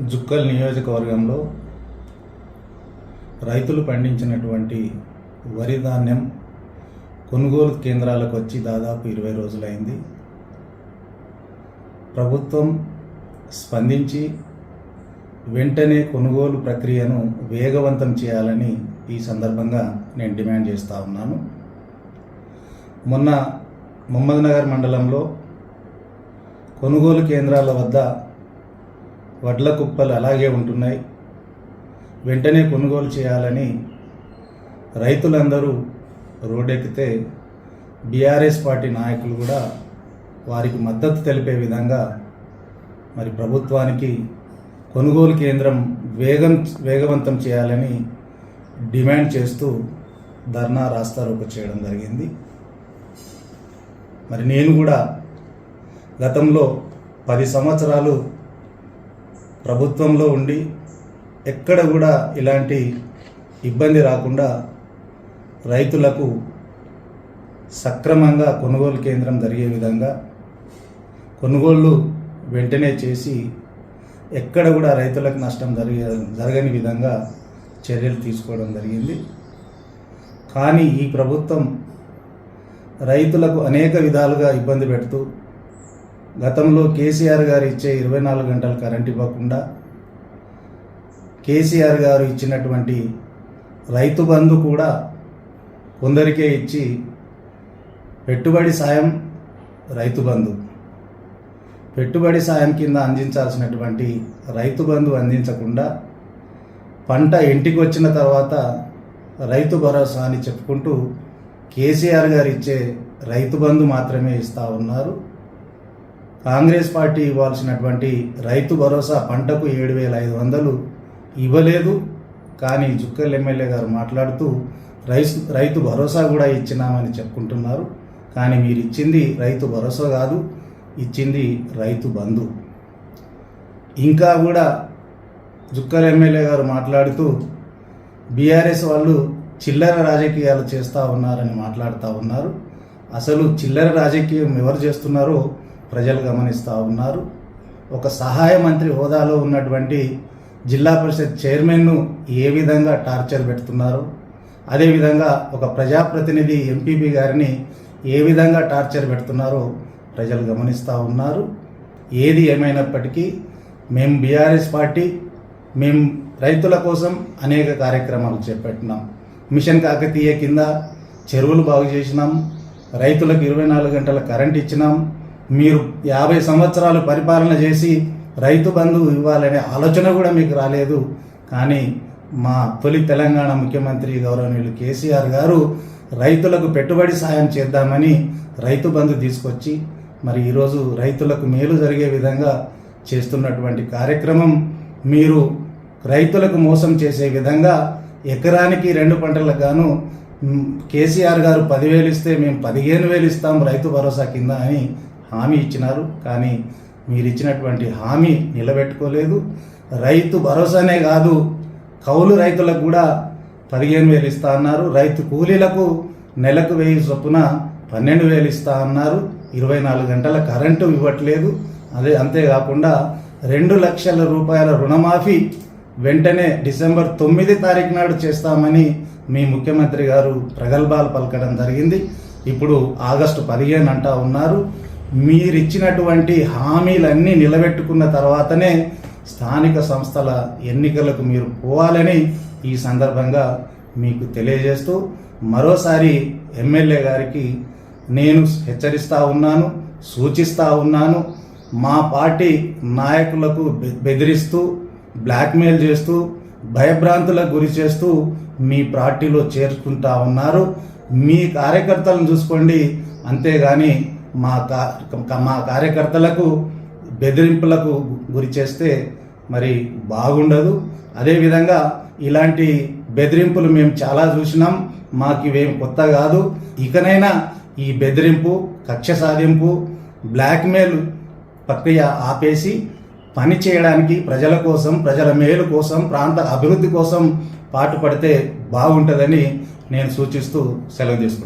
జుక్కల్ నియోజకవర్గంలో రైతులు పండించినటువంటి వరి ధాన్యం కొనుగోలు కేంద్రాలకు వచ్చి దాదాపు ఇరవై రోజులైంది. ప్రభుత్వం స్పందించి వెంటనే కొనుగోలు ప్రక్రియను వేగవంతం చేయాలని ఈ సందర్భంగా నేను డిమాండ్ చేస్తూ ఉన్నాను. మొన్న మహమ్మద్నగర్ మండలంలో కొనుగోలు కేంద్రాల వద్ద వడ్ల కుప్పలు అలాగే ఉంటున్నాయి. వెంటనే కొనుగోలు చేయాలని రైతులందరూ రోడ్డెక్కితే బీఆర్ఎస్ పార్టీ నాయకులు కూడా వారికి మద్దతు తెలిపే విధంగా మరి ప్రభుత్వానికి కొనుగోలు కేంద్రం వేగం వేగవంతం చేయాలని డిమాండ్ చేస్తూ ధర్నా రాస్తారోక చేయడం జరిగింది. మరి నేను కూడా గతంలో పది సంవత్సరాలు ప్రభుత్వంలో ఉండి ఎక్కడ కూడా ఇలాంటి ఇబ్బంది రాకుండా రైతులకు సక్రమంగా కొనుగోలు కేంద్రం జరిగే విధంగా కొనుగోళ్ళు వెంటనే చేసి ఎక్కడ కూడా రైతులకు నష్టం జరిగే జరగని విధంగా చర్యలు తీసుకోవడం జరిగింది. కానీ ఈ ప్రభుత్వం రైతులకు అనేక విధాలుగా ఇబ్బంది పెడుతూ గతంలో కేసీఆర్ గారు ఇచ్చే ఇరవై నాలుగు గంటల కరెంట్ ఇవ్వకుండా కేసీఆర్ గారు ఇచ్చినటువంటి రైతు బంధు కూడా కొందరికే ఇచ్చి పెట్టుబడి సాయం రైతు బంధు. పెట్టుబడి సాయం కింద అందించాల్సినటువంటి రైతు బంధు అందించకుండా పంట ఇంటికి వచ్చిన తర్వాత రైతు భరోసా అని చెప్పుకుంటూ కేసీఆర్ గారు ఇచ్చే రైతు బంధు మాత్రమే ఇస్తూ ఉన్నారు. కాంగ్రెస్ పార్టీ ఇవ్వాల్సినటువంటి రైతు భరోసా పంటకు ఏడు వేల ఐదు వందలు ఇవ్వలేదు. కానీ జుక్కల్ ఎమ్మెల్యే గారు మాట్లాడుతూ రైతు రైతు భరోసా కూడా ఇచ్చినామని చెప్పుకుంటున్నారు. కానీ మీరు ఇచ్చింది రైతు భరోసా కాదు ఇచ్చింది రైతు బంధు. ఇంకా కూడా జుక్కల్ ఎమ్మెల్యే గారు మాట్లాడుతూ బీఆర్ఎస్ వాళ్ళు చిల్లర రాజకీయాలు చేస్తూ ఉన్నారని మాట్లాడుతూ ఉన్నారు. అసలు చిల్లర రాజకీయం ఎవరు చేస్తున్నారో ప్రజలు గమనిస్తూ ఉన్నారు. ఒక సహాయ మంత్రి హోదాలో ఉన్నటువంటి జిల్లా పరిషత్ చైర్మన్ను ఏ విధంగా టార్చర్ పెడుతున్నారు? అదేవిధంగా ఒక ప్రజాప్రతినిధి ఎంపీపీ గారిని ఏ విధంగా టార్చర్ పెడుతున్నారో ప్రజలు గమనిస్తూ ఉన్నారు. ఏది ఏమైనప్పటికీ మేము బీఆర్ఎస్ పార్టీ మేము రైతుల కోసం అనేక కార్యక్రమాలు చేపట్టినాం. మిషన్ కాకతీయ కింద చెరువులు బాగు చేసినాం. రైతులకు ఇరవై నాలుగు గంటల కరెంట్ ఇచ్చినాం. మీరు యాభై సంవత్సరాలు పరిపాలన చేసి రైతు బంధు ఇవ్వాలనే ఆలోచన కూడా మీకు రాలేదు. కానీ మా తొలి తెలంగాణ ముఖ్యమంత్రి గౌరవనీయులు కేసీఆర్ గారు రైతులకు పెట్టుబడి సాయం చేద్దామని రైతు బంధు తీసుకొచ్చి మరి ఈరోజు రైతులకు మేలు జరిగే విధంగా చేస్తున్నటువంటి కార్యక్రమం మీరు రైతులకు మోసం చేసే విధంగా ఎకరానికి రెండు పంటలకు గాను కేసీఆర్ గారు పదివేలు ఇస్తే మేము పదిహేను వేలు ఇస్తాం రైతు భరోసా కింద అని హామీ ఇచ్చినారు కానీ మీరు ఇచ్చినటువంటి హామీ నిలబెట్టుకోలేదు. రైతు భరోసానే కాదు కౌలు రైతులకు కూడా పదిహేను వేలు ఇస్తా అన్నారు. రైతు కూలీలకు నెలకు వెయ్యి చొప్పున పన్నెండు వేలు ఇస్తా అన్నారు. ఇరవై నాలుగు గంటల కరెంటు ఇవ్వట్లేదు. అదే అంతేకాకుండా రెండు లక్షల రూపాయల రుణమాఫీ వెంటనే డిసెంబర్ తొమ్మిది తారీఖు నాడు చేస్తామని మీ ముఖ్యమంత్రి గారు ప్రగల్భాలు పలకడం జరిగింది. ఇప్పుడు ఆగస్టు పదిహేను అంటా ఉన్నారు. మీరిచ్చినటువంటి హామీలన్నీ నిలబెట్టుకున్న తర్వాతనే స్థానిక సంస్థల ఎన్నికలకు మీరు పోవాలని ఈ సందర్భంగా మీకు తెలియజేస్తూ మరోసారి ఎమ్మెల్యే గారికి నేను హెచ్చరిస్తూ ఉన్నాను సూచిస్తూ ఉన్నాను. మా పార్టీ నాయకులకు బెదిరిస్తూ బ్లాక్మెయిల్ చేస్తూ భయభ్రాంతులకు గురి చేస్తూ మీ పార్టీలో చేర్చుకుంటా ఉన్నారు. మీ కార్యకర్తలను చూసుకోండి. అంతేగాని మా కా మా కార్యకర్తలకు బెదిరింపులకు గురి చేస్తే మరి బాగుండదు. అదేవిధంగా ఇలాంటి బెదిరింపులు మేము చాలా చూసినాం. మాకు ఇవేం కొత్త కాదు. ఇకనైనా ఈ బెదిరింపు కక్ష సాధింపు బ్లాక్మెయిల్ ప్రక్రియ ఆపేసి పని చేయడానికి ప్రజల కోసం ప్రజల మేలు కోసం ప్రాంత అభివృద్ధి కోసం పాటుపడితే బాగుంటుందని నేను సూచిస్తూ సెలవు తీసుకుంటాను